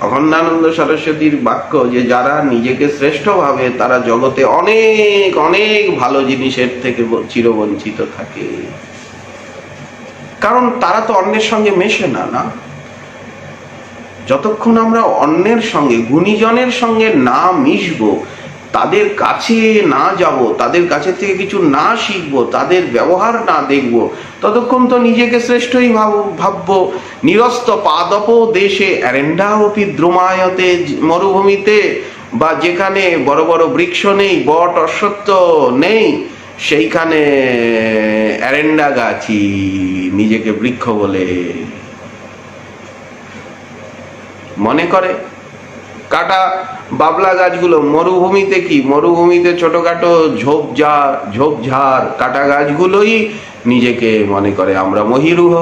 অখণ্ডানন্দ সরস্বতীর বাক্য যে যারা নিজেকে শ্রেষ্ঠ ভাবে, তারা জগতে অনেক অনেক ভালো জিনিসের থেকে চিরবঞ্চিত থাকে। কারণ তারা তো অন্যের সঙ্গে মেশে না না? যতক্ষণ আমরা অন্যের সঙ্গে, গুণীজনের সঙ্গে না মিশবো তাদের কাছে না যাব, তাদের কাছে থেকে কিছু না শিখব, তাদের ব্যবহার না দেখব, ততক্ষণ তো নিজেকে শ্রেষ্ঠই ভাব, ভাববো। নিরস্ত পাদপ দেশে অ্যারেন্ডা অপি দ্রুমায়তে মরুভূমিতে, বা যেখানে বড় বড় বৃক্ষ নেই, বট অশ্বত্থ নেই, সেইখানে অ্যারেন্ডা গাছি নিজেকে বৃক্ষ বলে মনে করে। কাটা বাবলা গাছগুলো, মরুভূমিতে কি? মরুভূমিতে ছোটখাটো ঝোপঝাড় ঝোপঝাড় কাটা গাছগুলোই নিজেকে মনে করে, আমরা মহিরুহ,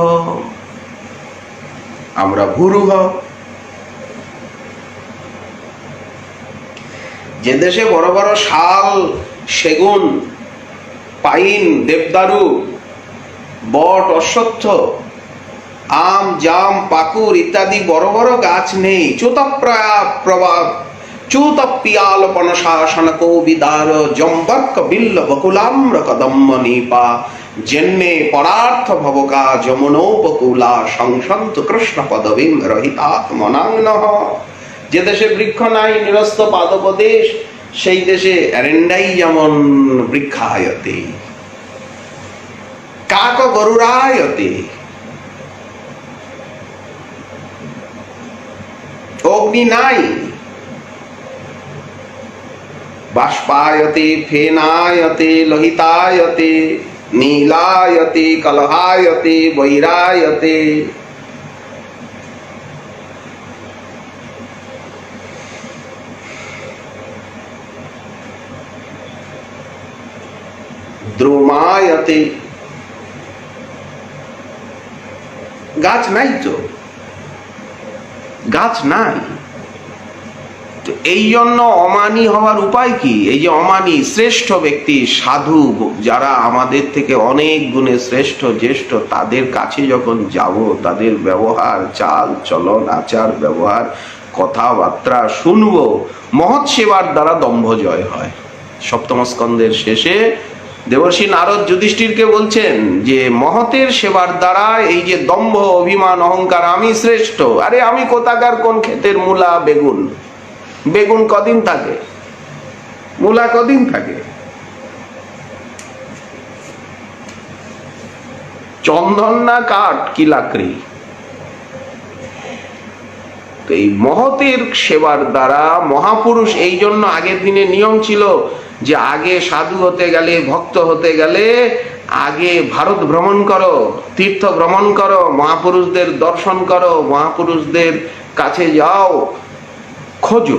আমরা ভুরুহ। যে দেশে বড় বড় শাল, সেগুন, পাইন, দেবদারু, বট, অশ্বত্থ আম, জাম, পাকুর ইত্যাদি বড় বড় গাছ নেই। চুতপ্রয়া প্রভাব। চুতপিয়াল পনশাসন কৌবিদার জম্বর্ক বিল্ল বকুলাম্র কদম্ব নিপা। জন্মে পরার্থ ভবকা যমুনোপকুলা সংসন্ত কৃষ্ণ রহিতাত্মনাঙ্ন যে দেশে বৃক্ষ নাই, নিরস্ত পাদপদেশ সেই দেশে অ্যারেন্ডাই যেমন বৃক্ষায়তে। কাক গরুরায়তে। অগ্নি নাই। বাষ্পায়তে ফেনায়তে লোহিতায়তে নীলায়তে কলহায়তে বৈরায়তে। দ্রুমায়তে গাছ নাই তো? গাছ নাই। তো এই জন্য অমানি হওয়ার উপায় কি? এই যে অমানি, শ্রেষ্ঠ ব্যক্তি, সাধু, যারা আমাদের থেকে অনেক গুণে শ্রেষ্ঠ, জ্যেষ্ঠ, তাদের কাছে যখন যাব, তাদের ব্যবহার, চাল, চলন, আচার, ব্যবহার, কথাবার্তা শুনব, মহৎ সেবার দ্বারা দম্ভ জয় হয়। সপ্তম স্কন্ধের শেষে দেবর্ষী নারদ যুধিষ্ঠিরকে বলছেন যে, মহতের সেবার দ্বারা এই যে দম্ভ, অভিমান, অহংকার, আমি শ্রেষ্ঠ। আরে আমি কোথাকার কোন ক্ষেতের মূলা, বেগুন? বেগুন কদিন থাকে? মূলা কদিন থাকে? চন্দন না কাঠ, কি লাকড়ি? এই মহতের সেবার দ্বারা মহাপুরুষ এই জন্য আগের দিনে নিয়ম ছিল যে আগে সাধু হতে গেলে, ভক্ত হতে গেলে আগে ভারত ভ্রমণ করো, তীর্থ ভ্রমণ করো, মহাপুরুষদের দর্শন করো, মহাপুরুষদের কাছে যাও, খোঁজো।